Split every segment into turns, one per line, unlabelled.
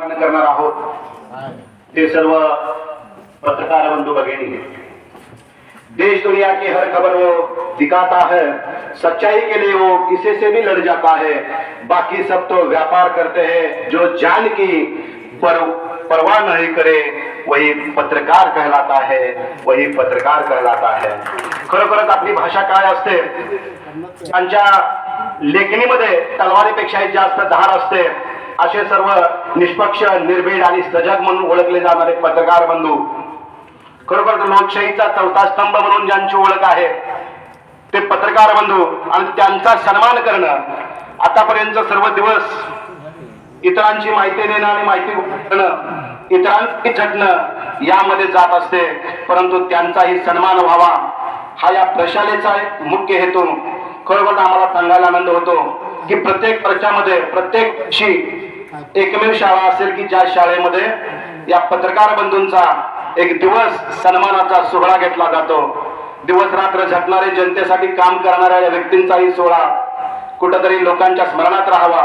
स्मरण करणार आहोत. ते सर्व पत्रकार बंधू भगिनी देश दुनिया की हर खबर वो दिखाता है। सच्चाई के लिए वो किसी से भी लड़ जाता है। बाकी सब तो व्यापार करते हैं। जो जान की पर परवाह नहीं करे वही पत्रकार कहलाता है। वही पत्रकार कहलाता है। खरोखरच आपली भाषा काय असते? त्यांच्या लेखणीमध्ये तलवारीपेक्षाही जास्त धार असते. असे सर्व निष्पक्ष निर्भीड आणि सजग म्हणून ओळखले जाणारे पत्रकार बंधू. खरोखर लोकशाहीचा चौथा स्तंभ म्हणून ज्यांची ओळख आहे ते पत्रकार बंधू आणि त्यांचा सन्मान करणं आतापर्यंत सर्व दिवस इतरांची माहिती देणं आणि माहिती करणं इतरांची झटणं यामध्ये जात असते. परंतु त्यांचाही सन्मान व्हावा हा या प्रशालेचा एक मुख्य हेतू. खरोखर आम्हाला सांगायला आनंद होतो की प्रत्येक प्रशामध्ये प्रत्येक एकमेव शाळा असेल की ज्या शाळेमध्ये या पत्रकार बंधूंचा एक दिवस सन्मानाचा सोहळा घेतला जातो. दिवस रात्र झटणारे जनतेसाठी काम करणाऱ्या या व्यक्तींचाही सोहळा कुठंतरी लोकांच्या स्मरणात राहावा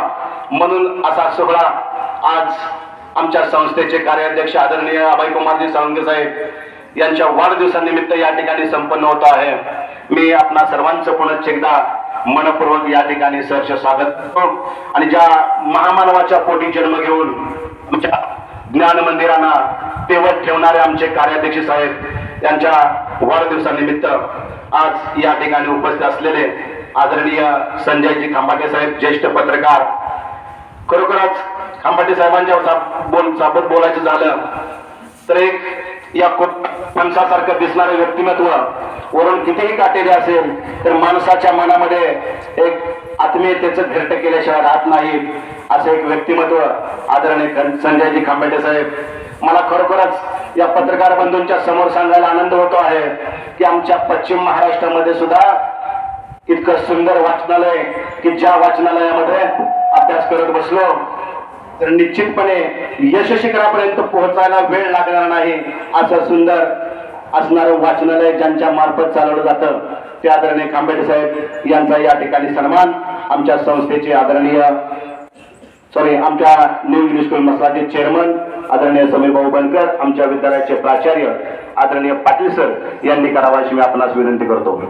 म्हणून असा सोहळा आज आमच्या संस्थेचे कार्याध्यक्ष आदरणीय अभय कुमारजी साळुंगे साहेब यांच्या वाढदिवसानिमित्त या ठिकाणी संपन्न होत आहे. मी आपणा सर्वांचं पुन्हा एकदा मनपूर्वक या ठिकाणी सहर्ष स्वागत आणि ज्या महामानवाच्या पोटी जन्म घेऊन आमच्या ज्ञान मंदिरांना तेवत ठेवणारे आमचे कार्याध्यक्ष साहेब त्यांच्या वाढदिवसानिमित्त आज या ठिकाणी उपस्थित असलेले आदरणीय संजयजी खांबाटे साहेब ज्येष्ठ पत्रकार. खरोखरच खांबाटे साहेबांच्या बोल सोबत बोलायचं झालं तर एक या माणसासारखं दिसणारे व्यक्तिमत्व वरून कितीही काटेले असेल तर माणसाच्या मनामध्ये एक आत्मीयतेचं घरट केल्याशिवाय राहत नाही असं एक व्यक्तिमत्व आदरणीय संजयजी खांबेटे साहेब मला खरोखरच या पत्रकार बंधूंच्या समोर सांगायला आनंद होतो आहे की आमच्या पश्चिम महाराष्ट्रामध्ये सुद्धा इतकं सुंदर वाचनालय की ज्या वाचनालयामध्ये अभ्यास करत बसलो तर निश्चितपणे यश शिखरापर्यंत पोहोचायला वेळ लागणार नाही असं सुंदर असणारं वाचनालय ज्यांच्या मार्फत चालवलं जातं ते आदरणीय खांबेटे साहेब यांचा या ठिकाणी सन्मान आमच्या संस्थेचे आदरणीय सॉरी आमच्या न्यू इंग्लिश स्कूल मसलाचे चेअरमन आदरणीय समीर भाऊ बनकर आमच्या विद्यालयाचे प्राचार्य आदरणीय पाटील सर यांनी करावा अशी मी आपणास विनंती करतो.